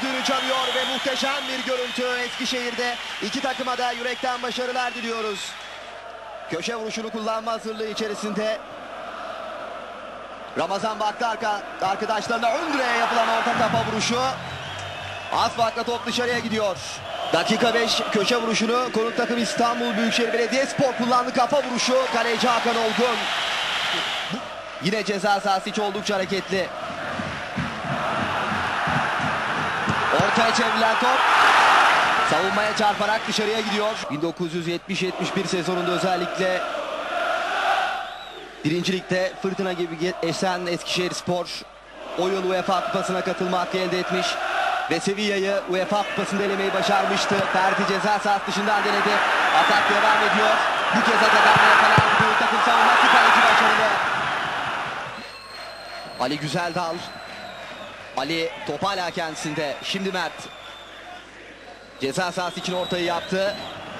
düdüğünü çalıyor ve muhteşem bir görüntü Eskişehir'de. iki takıma da yürekten başarılar diliyoruz. Köşe vuruşunu kullanma hazırlığı içerisinde. Ramazan baktı arka, arkadaşlarına ön direğe yapılan orta kafa vuruşu. Az farkla top dışarıya gidiyor. Dakika 5 köşe vuruşunu konuk takım İstanbul Büyükşehir Belediyespor kullandı kafa vuruşu. Kaleci Hakan Olgun. Yine ceza sahası oldukça hareketli. Ortaya çevrilen top savunmaya çarparak dışarıya gidiyor. 1970-71 sezonunda özellikle birincilikte fırtına gibi esen Eskişehir Spor o yıl UEFA Kupası'na katılma hakkı elde etmiş ve Sevilla'yı UEFA Kupası'nda elemeyi başarmıştı. Ferdi ceza sahası dışından denedi. Atak devam ediyor. Bu kez atak yakalandı. Takım savunması kaleci başarılı. Ali Güzeldal. Ali top hala kendisinde. Şimdi Mert. Ceza sahası için ortayı yaptı.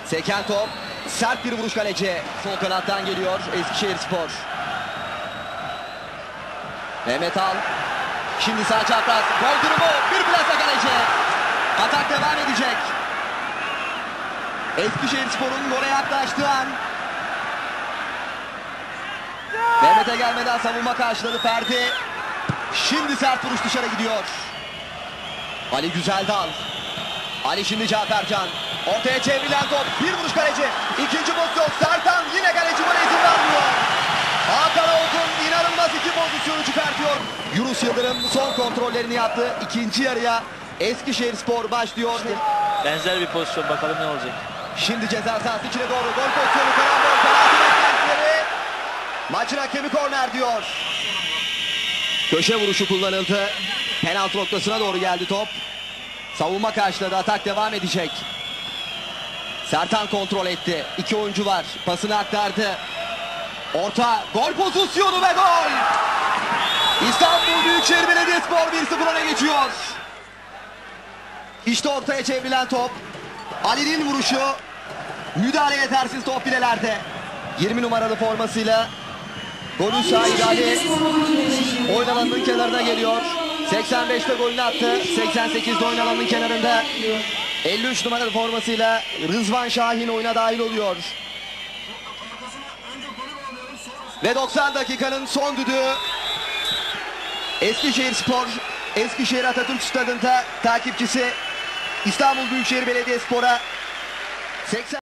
Seken top. Sert bir vuruş kaleci. Sol kanattan geliyor Eskişehir Spor. Mehmet Al. Şimdi sağ çapraz. Gol durumu. Bir plasa kaleci. Atak devam edecek. Eskişehir Spor'un gole yaklaştığı an. Mehmet'e gelmeden savunma karşıladı Ferdi. Şimdi sert vuruş dışarı gidiyor. Ali Güzeldal. Ali şimdi Cafercan. Ortaya çevrilen top. Bir vuruş kaleci. İkinci pozisyon. Sertan yine kaleci gole izin vermiyor. Hakan Olgun inanılmaz iki pozisyonu çıkartıyor. Yunus Yıldırım son kontrollerini yaptı. İkinci yarıya Eskişehir Spor başlıyor. Benzer bir pozisyon bakalım ne olacak. Şimdi ceza sahası içine doğru gol pozisyonu karambol penaltı beklentileri. Maçın hakemi korner diyor. Köşe vuruşu kullanıldı. Penaltı noktasına doğru geldi top. Savunma karşıladı. Atak devam edecek. Sertan kontrol etti. İki oyuncu var. Pasını aktardı. Orta gol pozisyonu ve gol. İstanbul Büyükşehir Belediyespor 1-0 öne geçiyor. İşte ortaya çevrilen top. Ali'nin vuruşu. Müdahale yetersiz top filelerde. 20 numaralı formasıyla golün sahibi Ali oyun alanının kenarına geliyor. 85'te golünü attı. 88'de oyun alanının kenarında 53 numaralı formasıyla Rızvan Şahin oyuna dahil oluyor. Ve 90 dakikanın son düdüğü Eskişehir Spor Eskişehir Atatürk Stadı'nda takipçisi İstanbul Büyükşehir Belediyespor'a 80